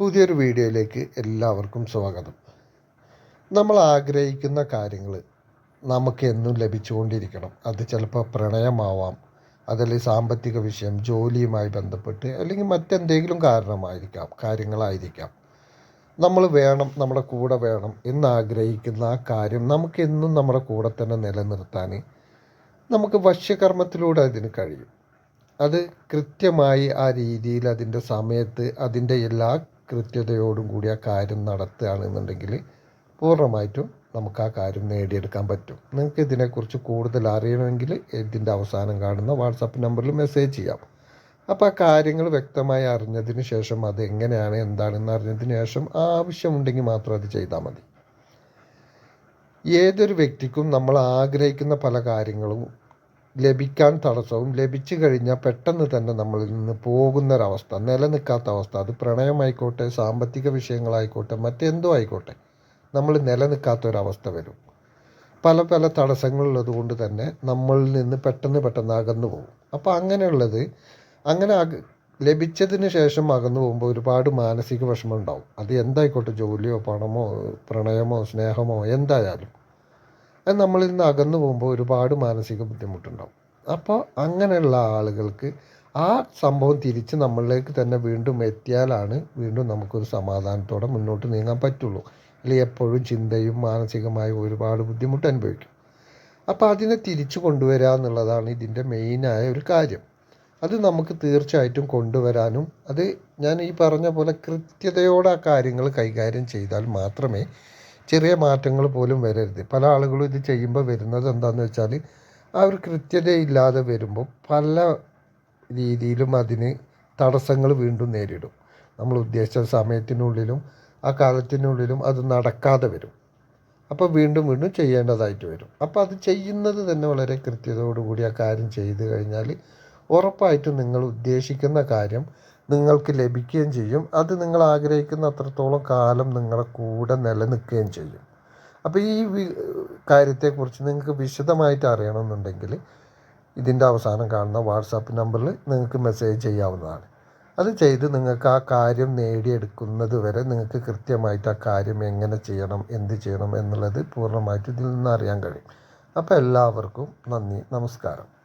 പുതിയൊരു വീഡിയോയിലേക്ക് എല്ലാവർക്കും സ്വാഗതം. നമ്മൾ ആഗ്രഹിക്കുന്ന കാര്യങ്ങൾ നമുക്ക് എന്നും ലഭിച്ചുകൊണ്ടിരിക്കണം. അത് ചിലപ്പോൾ പ്രണയമാവാം അതല്ലെങ്കിൽ സാമ്പത്തിക വിഷയം ജോലിയുമായി ബന്ധപ്പെട്ട് അല്ലെങ്കിൽ മറ്റെന്തെങ്കിലും കാരണമായിരിക്കാം കാര്യങ്ങളായിരിക്കാം. നമ്മൾ വേണം നമ്മുടെ കൂടെ വേണം എന്നാഗ്രഹിക്കുന്ന ആ കാര്യം നമുക്ക് എന്നും നമ്മുടെ കൂടെ തന്നെ നിലനിർത്താൻ നമുക്ക് വശ്യകർമ്മത്തിലൂടെ അതിന് കഴിയും. അത് കൃത്യമായി ആ രീതിയിൽ അതിന്റെ സമയത്ത് അതിന്റെ എല്ലാ കൃത്യതയോടും കൂടി ആ കാര്യം നടത്തുകയാണെന്നുണ്ടെങ്കിൽ പൂർണമായിട്ടും നമുക്ക് ആ കാര്യം നേടിയെടുക്കാൻ പറ്റും. നിങ്ങൾക്ക് ഇതിനെക്കുറിച്ച് കൂടുതൽ അറിയണമെങ്കിൽ ഇതിന്റെ അവസാനം കാണുന്ന വാട്സാപ്പ് നമ്പറിൽ മെസ്സേജ് ചെയ്യാം. അപ്പോൾ ആ കാര്യങ്ങൾ വ്യക്തമായി അറിഞ്ഞതിന് ശേഷം അത് എങ്ങനെയാണ് എന്താണെന്ന് അറിഞ്ഞതിന് ശേഷം ആവശ്യമുണ്ടെങ്കിൽ മാത്രം അത് ചെയ്താൽ മതി. ഏതൊരു വ്യക്തിക്കും നമ്മൾ ആഗ്രഹിക്കുന്ന പല കാര്യങ്ങളും ലഭിക്കാൻ തടസ്സവും ലഭിച്ചു കഴിഞ്ഞാൽ പെട്ടെന്ന് തന്നെ നമ്മളിൽ നിന്ന് പോകുന്നൊരവസ്ഥ നിലനിൽക്കാത്ത അവസ്ഥ അത് പ്രണയമായിക്കോട്ടെ സാമ്പത്തിക വിഷയങ്ങളായിക്കോട്ടെ മറ്റെന്തോ ആയിക്കോട്ടെ നമ്മൾ നിലനിൽക്കാത്ത ഒരവസ്ഥ വരും. പല പല തടസ്സങ്ങളുള്ളത് കൊണ്ട് തന്നെ നമ്മളിൽ നിന്ന് പെട്ടെന്ന് പെട്ടെന്ന് അകന്നു പോകും. അപ്പോൾ അങ്ങനെയുള്ളത് അങ്ങനെ അക ലഭിച്ചതിന് ശേഷം അകന്നു പോകുമ്പോൾ ഒരുപാട് മാനസിക വിഷമം ഉണ്ടാവും. അത് എന്തായിക്കോട്ടെ ജോലിയോ പണമോ പ്രണയമോ സ്നേഹമോ എന്തായാലും. അത് നമ്മളിൽ നിന്ന് അകന്നു പോകുമ്പോൾ ഒരുപാട് മാനസിക ബുദ്ധിമുട്ടുണ്ടാവും. അപ്പോൾ അങ്ങനെയുള്ള ആളുകൾക്ക് ആ സംഭവം തിരിച്ച് നമ്മളിലേക്ക് തന്നെ വീണ്ടും എത്തിയാലാണ് വീണ്ടും നമുക്കൊരു സമാധാനത്തോടെ മുന്നോട്ട് നീങ്ങാൻ പറ്റുള്ളൂ. അല്ലെങ്കിൽ എപ്പോഴും ചിന്തയും മാനസികമായും ഒരുപാട് ബുദ്ധിമുട്ട് അനുഭവിക്കും. അപ്പോൾ അതിനെ തിരിച്ചു കൊണ്ടുവരിക എന്നുള്ളതാണ് ഇതിന്റെ മെയിനായ ഒരു കാര്യം. അത് നമുക്ക് തീർച്ചയായിട്ടും കൊണ്ടുവരാനും അത് ഞാൻ ഈ പറഞ്ഞ പോലെ കൃത്യതയോടെ ആ കാര്യങ്ങൾ കൈകാര്യം ചെയ്താൽ മാത്രമേ ചെറിയ മാറ്റങ്ങൾ പോലും വരരുത്. പല ആളുകളും ഇത് ചെയ്യുമ്പോൾ വരുന്നത് എന്താണെന്ന് വെച്ചാൽ ആ ഒരു കൃത്യതയില്ലാതെ വരുമ്പോൾ പല രീതിയിലും അതിന് തടസ്സങ്ങൾ വീണ്ടും നേരിടും. നമ്മൾ ഉദ്ദേശിച്ച സമയത്തിനുള്ളിലും ആ കാലത്തിനുള്ളിലും അത് നടക്കാതെ വരും. അപ്പോൾ വീണ്ടും വീണ്ടും ചെയ്യേണ്ടതായിട്ട് വരും. അപ്പോൾ അത് ചെയ്യുന്നത് തന്നെ വളരെ കൃത്യതയോടുകൂടി ആ കാര്യം ചെയ്തു കഴിഞ്ഞാൽ ഉറപ്പായിട്ടും നിങ്ങൾ ഉദ്ദേശിക്കുന്ന കാര്യം നിങ്ങൾക്ക് ലഭിക്കുകയും ചെയ്യും. അത് നിങ്ങൾ ആഗ്രഹിക്കുന്ന അത്രത്തോളം കാലം നിങ്ങളുടെ കൂടെ നിലനിൽക്കുകയും ചെയ്യും. അപ്പോൾ ഈ കാര്യത്തെക്കുറിച്ച് നിങ്ങൾക്ക് വിശദമായിട്ട് അറിയണമെന്നുണ്ടെങ്കിൽ ഇതിന്റെ അവസാനം കാണുന്ന വാട്സാപ്പ് നമ്പറിൽ നിങ്ങൾക്ക് മെസ്സേജ് ചെയ്യാവുന്നതാണ്. അത് ചെയ്ത് നിങ്ങൾക്ക് ആ കാര്യം നേടിയെടുക്കുന്നത് വരെ നിങ്ങൾക്ക് കൃത്യമായിട്ട് ആ കാര്യം എങ്ങനെ ചെയ്യണം എന്ത് ചെയ്യണം എന്നുള്ളത് പൂർണമായിട്ട് ഇതിൽ നിന്ന് അറിയാൻ കഴിയും. അപ്പോൾ എല്ലാവർക്കും നന്ദി നമസ്കാരം.